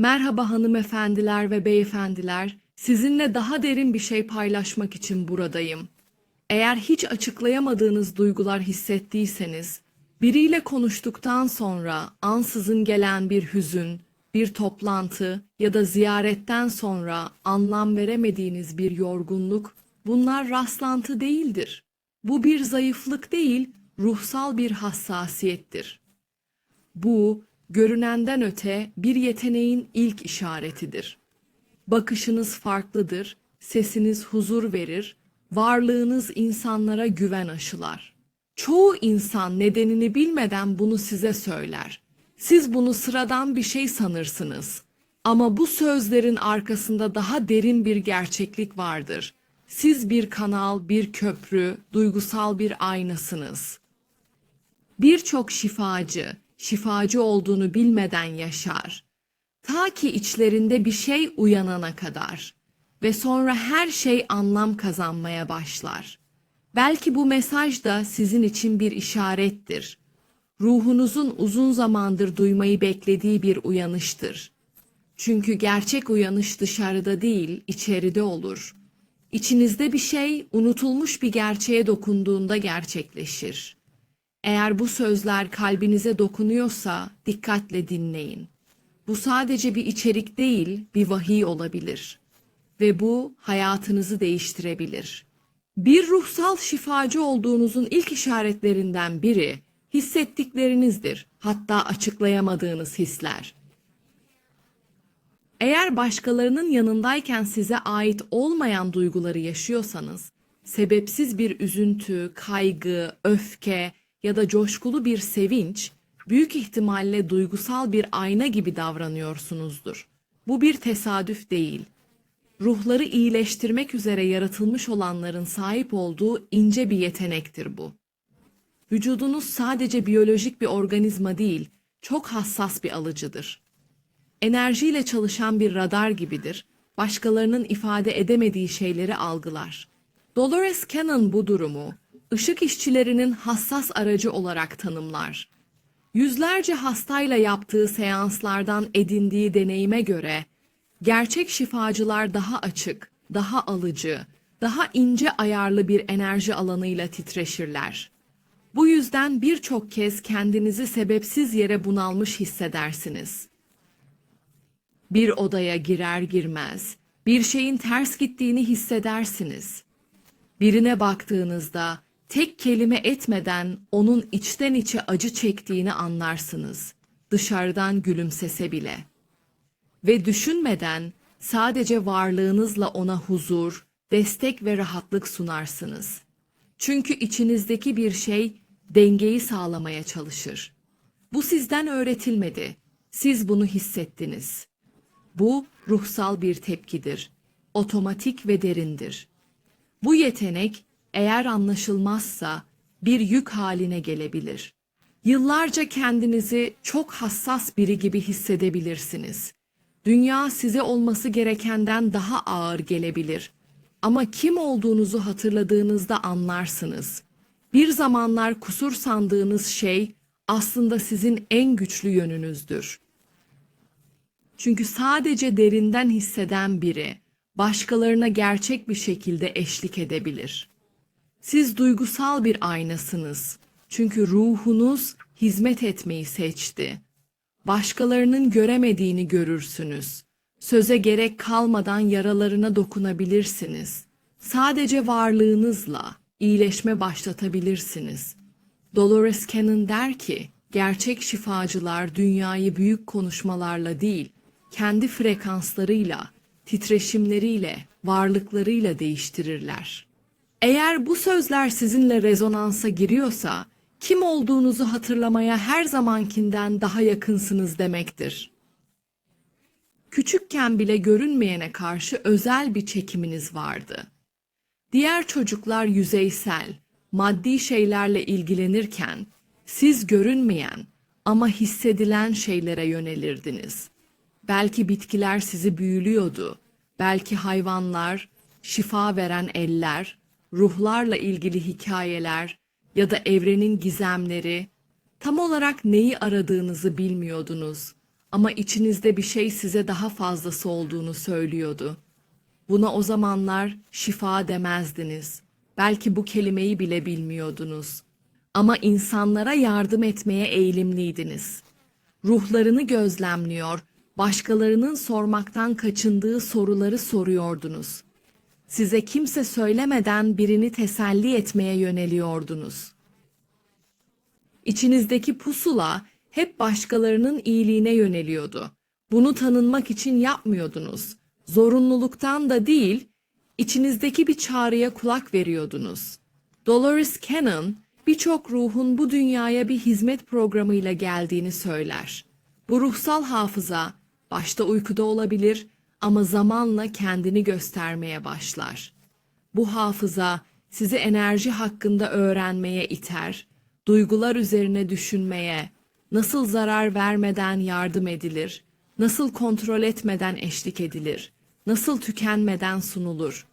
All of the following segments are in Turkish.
Merhaba hanımefendiler ve beyefendiler. Sizinle daha derin bir şey paylaşmak için buradayım. Eğer hiç açıklayamadığınız duygular hissettiyseniz, biriyle konuştuktan sonra ansızın gelen bir hüzün, bir toplantı ya da ziyaretten sonra anlam veremediğiniz bir yorgunluk, bunlar rastlantı değildir. Bu bir zayıflık değil, ruhsal bir hassasiyettir. Bu, görünenden öte bir yeteneğin ilk işaretidir. Bakışınız farklıdır, sesiniz huzur verir, varlığınız insanlara güven aşılar. Çoğu insan nedenini bilmeden bunu size söyler. Siz bunu sıradan bir şey sanırsınız. Ama bu sözlerin arkasında daha derin bir gerçeklik vardır. Siz bir kanal, bir köprü, duygusal bir aynasınız. Birçok şifacı, şifacı olduğunu bilmeden yaşar. Ta ki içlerinde bir şey uyanana kadar ve sonra her şey anlam kazanmaya başlar. Belki bu mesaj da sizin için bir işarettir. Ruhunuzun uzun zamandır duymayı beklediği bir uyanıştır. Çünkü gerçek uyanış dışarıda değil, içeride olur. İçinizde bir şey unutulmuş bir gerçeğe dokunduğunda gerçekleşir. Eğer bu sözler kalbinize dokunuyorsa dikkatle dinleyin. Bu sadece bir içerik değil, bir vahiy olabilir. Ve bu hayatınızı değiştirebilir. Bir ruhsal şifacı olduğunuzun ilk işaretlerinden biri hissettiklerinizdir. Hatta açıklayamadığınız hisler. Eğer başkalarının yanındayken size ait olmayan duyguları yaşıyorsanız, sebepsiz bir üzüntü, kaygı, öfke ya da coşkulu bir sevinç, büyük ihtimalle duygusal bir ayna gibi davranıyorsunuzdur. Bu bir tesadüf değil. Ruhları iyileştirmek üzere yaratılmış olanların sahip olduğu ince bir yetenektir bu. Vücudunuz sadece biyolojik bir organizma değil, çok hassas bir alıcıdır enerjiyle çalışan bir radar gibidir. Başkalarının ifade edemediği şeyleri algılar. Dolores Cannon bu durumu ışık işçilerinin hassas aracı olarak tanımlar. Yüzlerce hastayla yaptığı seanslardan edindiği deneyime göre gerçek şifacılar daha açık, daha alıcı, daha ince ayarlı bir enerji alanıyla titreşirler. Bu yüzden birçok kez kendinizi sebepsiz yere bunalmış hissedersiniz bir odaya girer girmez bir şeyin ters gittiğini hissedersiniz. Birine baktığınızda tek kelime etmeden onun içten içe acı çektiğini anlarsınız. Dışarıdan gülümsese bile. Ve düşünmeden sadece varlığınızla ona huzur, destek ve rahatlık sunarsınız. Çünkü içinizdeki bir şey dengeyi sağlamaya çalışır. Bu sizden öğretilmedi. Siz bunu hissettiniz. Bu ruhsal bir tepkidir. Otomatik ve derindir. Bu yetenek eğer anlaşılmazsa bir yük haline gelebilir. Yıllarca kendinizi çok hassas biri gibi hissedebilirsiniz. Dünya size olması gerekenden daha ağır gelebilir. Ama kim olduğunuzu hatırladığınızda anlarsınız. Bir zamanlar kusur sandığınız şey aslında sizin en güçlü yönünüzdür. Çünkü sadece derinden hisseden biri başkalarına gerçek bir şekilde eşlik edebilir. Siz duygusal bir aynasınız. Çünkü ruhunuz hizmet etmeyi seçti. Başkalarının göremediğini görürsünüz. Söze gerek kalmadan yaralarına dokunabilirsiniz. Sadece varlığınızla iyileşme başlatabilirsiniz. Dolores Cannon der ki, gerçek şifacılar dünyayı büyük konuşmalarla değil, kendi frekanslarıyla, titreşimleriyle, varlıklarıyla değiştirirler. Eğer bu sözler sizinle rezonansa giriyorsa, kim olduğunuzu hatırlamaya her zamankinden daha yakınsınız demektir. Küçükken bile görünmeyene karşı özel bir çekiminiz vardı. Diğer çocuklar yüzeysel, maddi şeylerle ilgilenirken siz görünmeyen ama hissedilen şeylere yönelirdiniz. Belki bitkiler sizi büyülüyordu. Belki hayvanlar, şifa veren eller, ruhlarla ilgili hikayeler ya da evrenin gizemleri. Tam olarak neyi aradığınızı bilmiyordunuz ama içinizde bir şey size daha fazlası olduğunu söylüyordu. Buna o zamanlar şifa demezdiniz. Belki bu kelimeyi bile bilmiyordunuz. Ama insanlara yardım etmeye eğilimliydiniz. Ruhlarını gözlemliyor, başkalarının sormaktan kaçındığı soruları soruyordunuz. Size kimse söylemeden birini teselli etmeye yöneliyordunuz. İçinizdeki pusula hep başkalarının iyiliğine yöneliyordu. Bunu tanınmak için yapmıyordunuz. Zorunluluktan da değil, içinizdeki bir çağrıya kulak veriyordunuz. Dolores Cannon, birçok ruhun bu dünyaya bir hizmet programıyla geldiğini söyler. Bu ruhsal hafıza, başta uykuda olabilir ama zamanla kendini göstermeye başlar. Bu hafıza sizi enerji hakkında öğrenmeye iter, duygular üzerine düşünmeye, nasıl zarar vermeden yardım edilir, nasıl kontrol etmeden eşlik edilir, nasıl tükenmeden sunulur.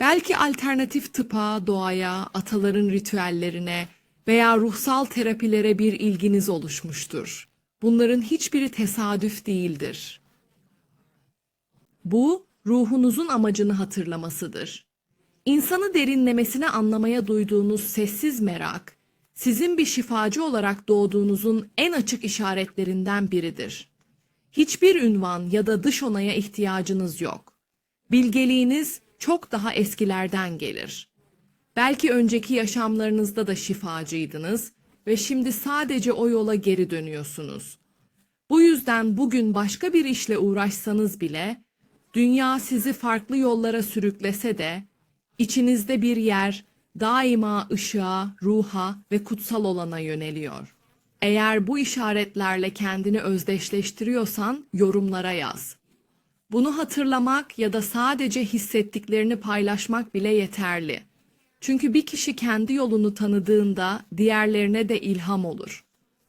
Belki alternatif tıpa, doğaya, ataların ritüellerine veya ruhsal terapilere bir ilginiz oluşmuştur. Bunların hiçbiri tesadüf değildir. Bu, ruhunuzun amacını hatırlamasıdır. İnsanı derinlemesine anlamaya duyduğunuz sessiz merak, sizin bir şifacı olarak doğduğunuzun en açık işaretlerinden biridir. Hiçbir ünvan ya da dış onaya ihtiyacınız yok. Bilgeliğiniz çok daha eskilerden gelir. Belki önceki yaşamlarınızda da şifacıydınız ve şimdi sadece o yola geri dönüyorsunuz. Bu yüzden bugün başka bir işle uğraşsanız bile, dünya sizi farklı yollara sürüklese de, içinizde bir yer daima ışığa, ruha ve kutsal olana yöneliyor. Eğer bu işaretlerle kendini özdeşleştiriyorsan yorumlara yaz. Bunu hatırlamak ya da sadece hissettiklerini paylaşmak bile yeterli. Çünkü bir kişi kendi yolunu tanıdığında diğerlerine de ilham olur.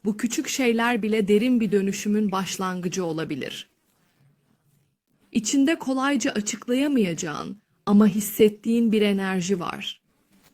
Bu küçük şeyler bile derin bir dönüşümün başlangıcı olabilir. İçinde kolayca açıklayamayacağın ama hissettiğin bir enerji var.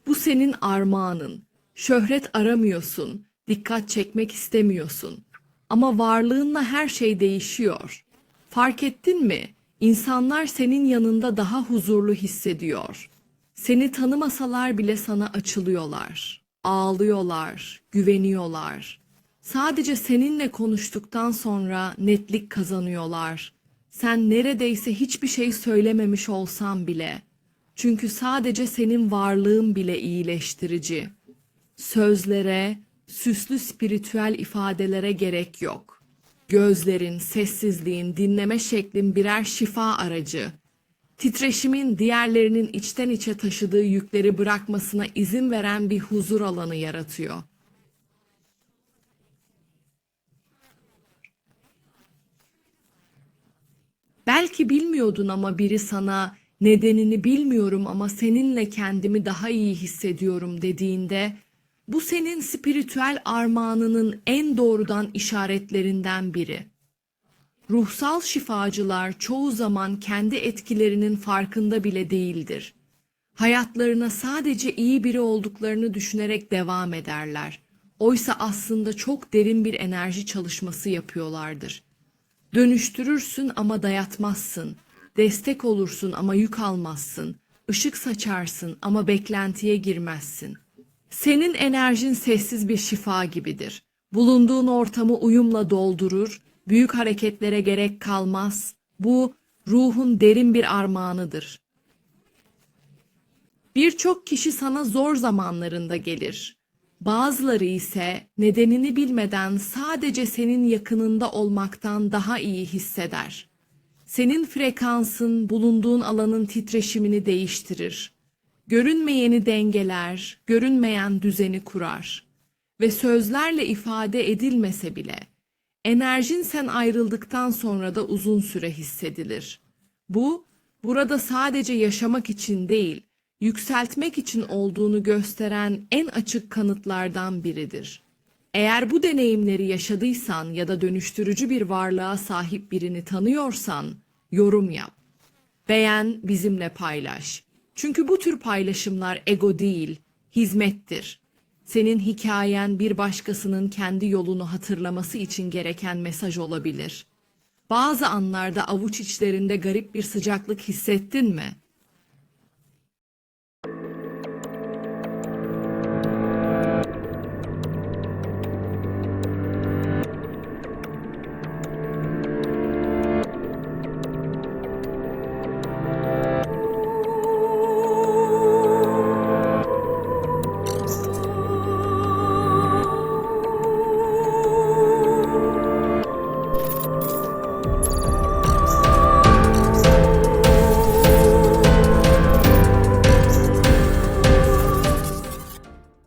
Bu senin armağanın. Şöhret aramıyorsun, dikkat çekmek istemiyorsun. Ama varlığınla her şey değişiyor. Fark ettin mi? İnsanlar senin yanında daha huzurlu hissediyor. Seni tanımasalar bile sana açılıyorlar. Ağlıyorlar, güveniyorlar. Sadece seninle konuştuktan sonra netlik kazanıyorlar. Sen neredeyse hiçbir şey söylememiş olsan bile. Çünkü sadece senin varlığın bile iyileştirici. Sözlere, süslü spiritüel ifadelere gerek yok. Gözlerin, sessizliğin, dinleme şeklin birer şifa aracı. Titreşimin diğerlerinin içten içe taşıdığı yükleri bırakmasına izin veren bir huzur alanı yaratıyor. Belki bilmiyordun ama biri sana nedenini bilmiyorum ama seninle kendimi daha iyi hissediyorum dediğinde bu senin spiritüel armağanının en doğrudan işaretlerinden biri. Ruhsal şifacılar çoğu zaman kendi etkilerinin farkında bile değildir. Hayatlarına sadece iyi biri olduklarını düşünerek devam ederler. Oysa aslında çok derin bir enerji çalışması yapıyorlardır. Dönüştürürsün ama dayatmazsın. Destek olursun ama yük almazsın. Işık saçarsın ama beklentiye girmezsin. Senin enerjin sessiz bir şifa gibidir. Bulunduğun ortamı uyumla doldurur, büyük hareketlere gerek kalmaz. Bu ruhun derin bir armağanıdır. Birçok kişi sana zor zamanlarında gelir. Bazıları ise nedenini bilmeden sadece senin yakınında olmaktan daha iyi hisseder. Senin frekansın bulunduğun alanın titreşimini değiştirir. Görünmeyeni dengeler, görünmeyen düzeni kurar. Ve sözlerle ifade edilmese bile enerjin sen ayrıldıktan sonra da uzun süre hissedilir. Bu burada sadece yaşamak için değil, yükseltmek için olduğunu gösteren en açık kanıtlardan biridir. Eğer bu deneyimleri yaşadıysan ya da dönüştürücü bir varlığa sahip birini tanıyorsan yorum yap. Beğen, bizimle paylaş. Çünkü bu tür paylaşımlar ego değil, hizmettir. Senin hikayen bir başkasının kendi yolunu hatırlaması için gereken mesaj olabilir. Bazı anlarda avuç içlerinde garip bir sıcaklık hissettin mi?